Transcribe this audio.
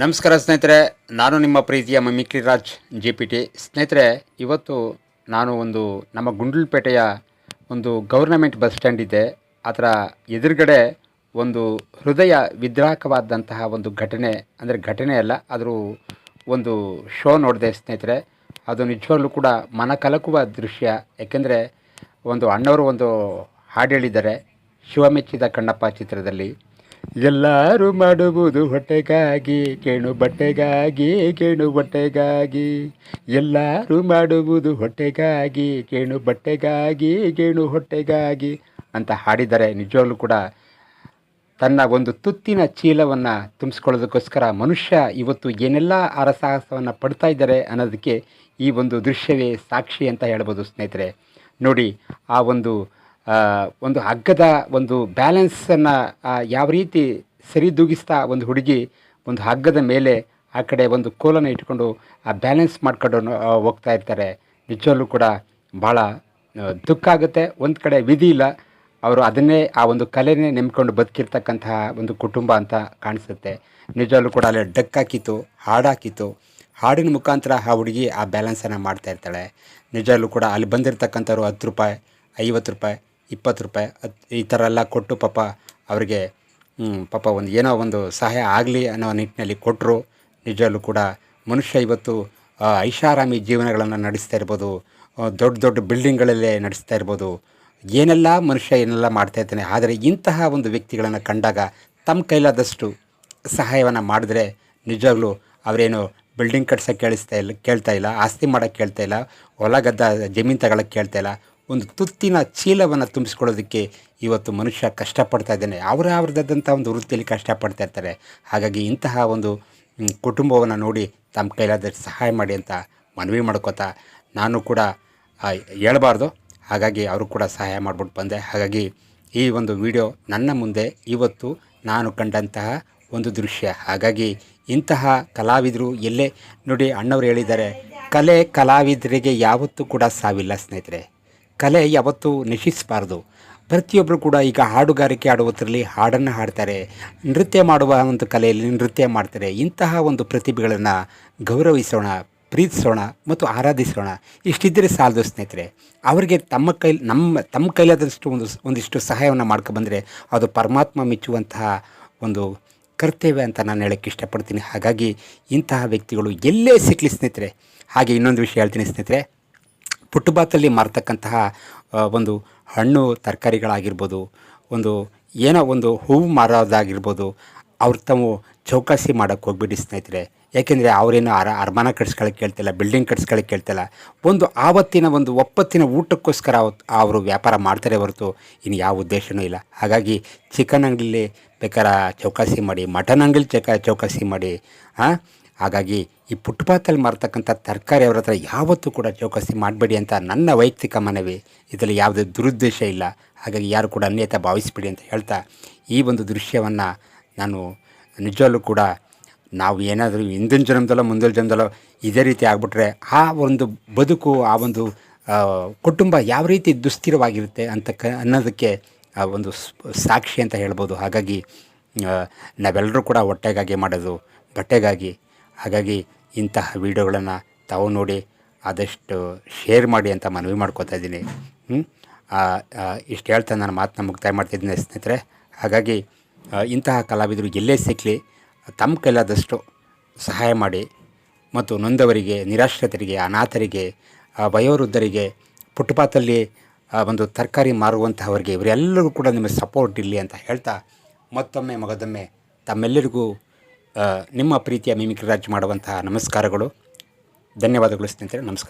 ನಮಸ್ಕಾರ ಸ್ನೇಹಿತರೆ, ನಾನು ನಿಮ್ಮ ಪ್ರೀತಿಯ mimicry Raj G P T ಸ್ನೇಹಿತರೆ, ಇವತ್ತು ನಾನು ಒಂದು ನಮ್ಮ ಗುಂಡ್ಲುಪೇಟೆಯ ಒಂದು ಗೌರ್ನಮೆಂಟ್ ಬಸ್ ಸ್ಟ್ಯಾಂಡ್ ಇದೆ. ಅದರ ಎದುರುಗಡೆ ಒಂದು ಹೃದಯ ವಿದ್ರಾಹಕವಾದಂತಹ ಒಂದು ಘಟನೆ, ಅಂದರೆ ಘಟನೆ ಅಲ್ಲ, ಆದರೂ ಒಂದು ಶೋ ನೋಡಿದೆ ಸ್ನೇಹಿತರೆ. ಅದು ನಿಜವಾಗ್ಲೂ ಕೂಡ ಮನ ಕಲಕುವ ದೃಶ್ಯ. ಯಾಕೆಂದರೆ, ಒಂದು ಅಣ್ಣವರು ಒಂದು ಹಾಡು ಹೇಳಿದ್ದಾರೆ, ಶಿವಮೆಚ್ಚಿದ ಕಣ್ಣಪ್ಪ ಚಿತ್ರದಲ್ಲಿ. ಎಲ್ಲರೂ ಮಾಡುವುದು ಹೊಟ್ಟೆಗಾಗಿ, ಕೇಣು ಬಟ್ಟೆಗಾಗಿ ಕೇಣು ಬಟ್ಟೆಗಾಗಿ. ಎಲ್ಲರೂ ಮಾಡುವುದು ಹೊಟ್ಟೆಗಾಗಿ, ಕೇಣು ಬಟ್ಟೆಗಾಗಿ, ಕೇಣು ಹೊಟ್ಟೆಗಾಗಿ ಅಂತ ಹಾಡಿದರೆ ನಿಜವಾಗ್ಲೂ ಕೂಡ ತನ್ನ ಒಂದು ತುತ್ತಿನ ಚೀಲವನ್ನು ತುಂಬಿಸ್ಕೊಳ್ಳೋದಕ್ಕೋಸ್ಕರ ಮನುಷ್ಯ ಇವತ್ತು ಏನೆಲ್ಲ ಅರಸಾಹಸವನ್ನು ಪಡ್ತಾ ಇದ್ದಾರೆ ಅನ್ನೋದಕ್ಕೆ ಈ ಒಂದು ದೃಶ್ಯವೇ ಸಾಕ್ಷಿ ಅಂತ ಹೇಳ್ಬೋದು ಸ್ನೇಹಿತರೆ. ನೋಡಿ, ಆ ಒಂದು ಒಂದು ಹಗ್ಗದ ಒಂದು ಬ್ಯಾಲೆನ್ಸನ್ನು ಯಾವ ರೀತಿ ಸರಿದೂಗಿಸ್ತಾ ಒಂದು ಹುಡುಗಿ ಒಂದು ಹಗ್ಗದ ಮೇಲೆ ಆ ಕಡೆ ಒಂದು ಕೋಲನ್ನು ಇಟ್ಕೊಂಡು ಆ ಬ್ಯಾಲೆನ್ಸ್ ಮಾಡ್ಕೊಂಡು ಹೋಗ್ತಾ ಇರ್ತಾರೆ. ನಿಜವಲ್ಲೂ ಕೂಡ ಭಾಳ ದುಃಖ ಆಗುತ್ತೆ. ಒಂದು ಕಡೆ ವಿಧಿ ಇಲ್ಲ. ಅವರು ಅದನ್ನೇ, ಆ ಒಂದು ಕಲೆನೇ ನೆಮ್ಕೊಂಡು ಬದುಕಿರ್ತಕ್ಕಂತಹ ಒಂದು ಕುಟುಂಬ ಅಂತ ಕಾಣಿಸುತ್ತೆ. ನಿಜವಲ್ಲೂ ಕೂಡ ಅಲ್ಲಿ ಡಕ್ ಹಾಕಿತ್ತು ಹಾಡು ಹಾಕಿತ್ತು ಹಾಡಿನ ಮುಖಾಂತರ ಆ ಹುಡುಗಿ ಆ ಬ್ಯಾಲೆನ್ಸನ್ನು ಮಾಡ್ತಾ ಇರ್ತಾಳೆ. ನಿಜವಲ್ಲೂ ಕೂಡ ಅಲ್ಲಿ ಬಂದಿರತಕ್ಕಂಥವ್ರು ಹತ್ತು ರೂಪಾಯಿ, ಐವತ್ತು ರೂಪಾಯಿ ಇಪ್ಪತ್ತು ರೂಪಾಯಿ. ಅದು ಈ ಥರ ಎಲ್ಲ ಕೊಟ್ಟು ಪಾಪ ಅವರಿಗೆ ಪಾಪ ಒಂದು ಏನೋ ಒಂದು ಸಹಾಯ ಆಗಲಿ ಅನ್ನೋ ನಿಟ್ಟಿನಲ್ಲಿ ಕೊಟ್ಟರು ನಿಜವಲ್ಲೂ ಕೂಡ ಮನುಷ್ಯ ಇವತ್ತು ಐಷಾರಾಮಿ ಜೀವನಗಳನ್ನು ನಡೆಸ್ತಾ ಇರ್ಬೋದು ದೊಡ್ಡ ದೊಡ್ಡ ಬಿಲ್ಡಿಂಗ್ಗಳಲ್ಲೇ ನಡೆಸ್ತಾ ಇರ್ಬೋದು. ಏನೆಲ್ಲ ಮನುಷ್ಯ ಏನೆಲ್ಲ ಮಾಡ್ತಾ ಇರ್ತಾನೆ ಆದರೆ ಇಂತಹ ಒಂದು ವ್ಯಕ್ತಿಗಳನ್ನು ಕಂಡಾಗ ತಮ್ಮ ಕೈಲಾದಷ್ಟು ಸಹಾಯವನ್ನು ಮಾಡಿದ್ರೆ ನಿಜವಾಗ್ಲೂ ಅವರೇನು ಬಿಲ್ಡಿಂಗ್ ಕಟ್ಸೋಕ್ಕೆ ಕೇಳಿಸ್ತಾ ಇಲ್ಲ, ಕೇಳ್ತಾ ಇಲ್ಲ, ಆಸ್ತಿ ಮಾಡೋಕ್ಕೆ ಕೇಳ್ತಾ ಇಲ್ಲ, ಹೊಲ ಗದ್ದ ಜಮೀನು ತಗೊಳಕ್ಕೆ ಕೇಳ್ತಾ ಇಲ್ಲ ಒಂದು ತುತ್ತಿನ ಚೀಲವನ್ನು ತುಂಬಿಸ್ಕೊಳ್ಳೋದಕ್ಕೆ ಇವತ್ತು ಮನುಷ್ಯ ಕಷ್ಟಪಡ್ತಾ ಇದ್ದಾನೆ. ಅವರ ಅವ್ರದ್ದಾದಂಥ ಒಂದು ವೃತ್ತಿಯಲ್ಲಿ ಕಷ್ಟಪಡ್ತಾ ಇರ್ತಾರೆ. ಹಾಗಾಗಿ ಇಂತಹ ಒಂದು ಕುಟುಂಬವನ್ನು ನೋಡಿ ತಮ್ಮ ಕೈಲಾದಷ್ಟು ಸಹಾಯ ಮಾಡಿ ಅಂತ ಮನವಿ ಮಾಡ್ಕೋತಾ ನಾನು ಕೂಡ ಹೇಳಬಾರ್ದು. ಹಾಗಾಗಿ ಅವರು ಕೂಡ ಸಹಾಯ ಮಾಡಿಬಿಟ್ಟು ಬಂದೆ. ಹಾಗಾಗಿ ಈ ಒಂದು ವಿಡಿಯೋ ನನ್ನ ಮುಂದೆ ಇವತ್ತು ನಾನು ಕಂಡಂತಹ ಒಂದು ದೃಶ್ಯ. ಹಾಗಾಗಿ ಇಂತಹ ಕಲಾವಿದರು ಎಲ್ಲೇ ನೋಡಿ ಅಣ್ಣವ್ರು ಹೇಳಿದ್ದಾರೆ, ಕಲೆ ಕಲಾವಿದರಿಗೆ ಯಾವತ್ತೂ ಕೂಡ ಸಾವಿಲ್ಲ ಸ್ನೇಹಿತರೆ. ಕಲೆ ಯಾವತ್ತೂ ನಶಿಸಬಾರ್ದು ಪ್ರತಿಯೊಬ್ಬರು ಕೂಡ ಈಗ ಹಾಡುಗಾರಿಕೆ ಆಡುವುದರಲ್ಲಿ ಹಾಡನ್ನು ಹಾಡ್ತಾರೆ. ನೃತ್ಯ ಮಾಡುವ ಒಂದು ಕಲೆಯಲ್ಲಿ ನೃತ್ಯ ಮಾಡ್ತಾರೆ. ಇಂತಹ ಒಂದು ಪ್ರತಿಭೆಗಳನ್ನು ಗೌರವಿಸೋಣ, ಪ್ರೀತಿಸೋಣ ಮತ್ತು ಆರಾಧಿಸೋಣ. ಇಷ್ಟಿದ್ದರೆ ಸಾಲದು ಸ್ನೇಹಿತರೆ. ಅವರಿಗೆ ತಮ್ಮ ಕೈ ನಮ್ಮ ತಮ್ಮ ಕೈಲಾದಷ್ಟು ಒಂದು, ಒಂದಿಷ್ಟು ಸಹಾಯವನ್ನು ಮಾಡ್ಕೊಬಂದರೆ ಅದು ಪರಮಾತ್ಮ ಮೆಚ್ಚುವಂತಹ ಒಂದು ಕರ್ತವ್ಯ ಅಂತ ನಾನು ಹೇಳೋಕ್ಕೆ ಇಷ್ಟಪಡ್ತೀನಿ. ಹಾಗಾಗಿ ಇಂತಹ ವ್ಯಕ್ತಿಗಳು ಎಲ್ಲೇ ಸಿಕ್ಕಲಿ ಸ್ನೇಹಿತರೆ. ಹಾಗೆ ಇನ್ನೊಂದು ವಿಷಯ ಹೇಳ್ತೀನಿ ಸ್ನೇಹಿತರೆ. ಪುಟ್ಟಬಾತಲ್ಲಿ ಮಾರತಕ್ಕಂತಹ ಒಂದು ಹಣ್ಣು ತರಕಾರಿಗಳಾಗಿರ್ಬೋದು, ಒಂದು ಏನೋ ಒಂದು ಹೂವು ಮಾರೋದಾಗಿರ್ಬೋದು, ಅವ್ರು ತಾವು ಚೌಕಾಸಿ ಮಾಡೋಕ್ಕೆ ಹೋಗ್ಬಿಡಿ ಸ್ನೇಹಿತರೆ. ಯಾಕೆಂದರೆ ಅವರೇನು ಅರ, ಅರಮಾನ ಕಟ್ಸ್ಕೊಳಕ್ಕೆ ಕೇಳ್ತಿಲ್ಲ, ಬಿಲ್ಡಿಂಗ್ ಕಟ್ಸ್ಕೊಳಕ್ಕೆ ಕೇಳ್ತಿಲ್ಲ. ಒಂದು ಆವತ್ತಿನ ಒಂದು ಒಪ್ಪತ್ತಿನ ಊಟಕ್ಕೋಸ್ಕರ ಅವರು ವ್ಯಾಪಾರ ಮಾಡ್ತಾರೆ ಹೊರತು ಇನ್ನು ಯಾವ ಉದ್ದೇಶವೂ ಇಲ್ಲ. ಹಾಗಾಗಿ ಚಿಕನ್ ಅಂಗಡಿಲಿ ಬೇಕಾರ ಚೌಕಾಸಿ ಮಾಡಿ, ಮಟನ್ ಅಂಗಡಿಲಿ ಚಕ, ಚೌಕಾಸಿ ಮಾಡಿ ಹಾಂ ಹಾಗಾಗಿ ಈ ಫುಟ್ಪಾತಲ್ಲಿ ಮಾರ್ತಕ್ಕಂಥ ತರಕಾರಿ ಅವ್ರ ಹತ್ರ ಯಾವತ್ತೂ ಕೂಡ ಚೌಕಾಸಿ ಮಾಡಬೇಡಿ ಅಂತ ನನ್ನ ವೈಯಕ್ತಿಕ ಮನವಿ. ಇದರಲ್ಲಿ ಯಾವುದೇ ದುರುದ್ದೇಶ ಇಲ್ಲ. ಹಾಗಾಗಿ ಯಾರು ಕೂಡ ಅನ್ಯತ ಭಾವಿಸಬೇಡಿ ಅಂತ ಹೇಳ್ತಾ ಈ ಒಂದು ದೃಶ್ಯವನ್ನು ನಾನು ನಿಜವಾಗಲೂ ಕೂಡ ನಾವು ಏನಾದರೂ ಹಿಂದಿನ ಜನ್ಮದಲ್ಲೋ ಮುಂದಿನ ಜನ್ಮದಲ್ಲೋ ಇದೇ ರೀತಿ ಆಗಿಬಿಟ್ರೆ ಆ ಒಂದು ಬದುಕು, ಆ ಒಂದು ಕುಟುಂಬ ಯಾವ ರೀತಿ ದುಸ್ಥಿರವಾಗಿರುತ್ತೆ ಅಂತ ಕ, ಅನ್ನೋದಕ್ಕೆ, ಆ, ಒಂದು ಸಾಕ್ಷಿ ಅಂತ ಹೇಳ್ಬೋದು. ಹಾಗಾಗಿ ನಾವೆಲ್ಲರೂ ಕೂಡ ಹೊಟ್ಟೆಗಾಗಿ ಮಾಡೋದು, ಬಟ್ಟೆಗಾಗಿ ಹಾಗಾಗಿ ಇಂತಹ ವಿಡಿಯೋಗಳನ್ನು ತಾವು ನೋಡಿ ಆದಷ್ಟು ಶೇರ್ ಮಾಡಿ ಅಂತ ಮನವಿ ಮಾಡ್ಕೋತಾ ಇದ್ದೀನಿ. ಇಷ್ಟು ಹೇಳ್ತಾ ನಾನು ಮಾತನ್ನ ಮುಕ್ತಾಯ ಮಾಡ್ತಿದ್ದೀನಿ ಸ್ನೇಹಿತರೆ. ಹಾಗಾಗಿ ಇಂತಹ ಕಲಾವಿದರು ಎಲ್ಲೇ ಸಿಕ್ಕಲಿ ತಮ್ಮ ಕೈಲಾದಷ್ಟು ಸಹಾಯ ಮಾಡಿ ಮತ್ತು ನೊಂದವರಿಗೆ, ನಿರಾಶ್ರಿತರಿಗೆ, ಅನಾಥರಿಗೆ ವಯೋವೃದ್ಧರಿಗೆ ಪುಟ್ಪಾತಲ್ಲಿ ಒಂದು ತರಕಾರಿ ಮಾರುವಂತಹವರಿಗೆ ಇವರೆಲ್ಲರಿಗೂ ಕೂಡ ನಿಮಗೆ ಸಪೋರ್ಟ್ ಇರಲಿ ಅಂತ ಹೇಳ್ತಾ ಮತ್ತೊಮ್ಮೆ, ಮಗದೊಮ್ಮೆ ತಮ್ಮೆಲ್ಲರಿಗೂ ನಿಮ್ಮ ಪ್ರೀತಿಯ ಮಿಮಿಕ್ರಿ ರಾಜ್ ಮಾಡುವಂತಹ ನಮಸ್ಕಾರಗಳು. ಧನ್ಯವಾದಗಳು ಸ್ನೇಹಿತರೆ. ನಮಸ್ಕಾರ.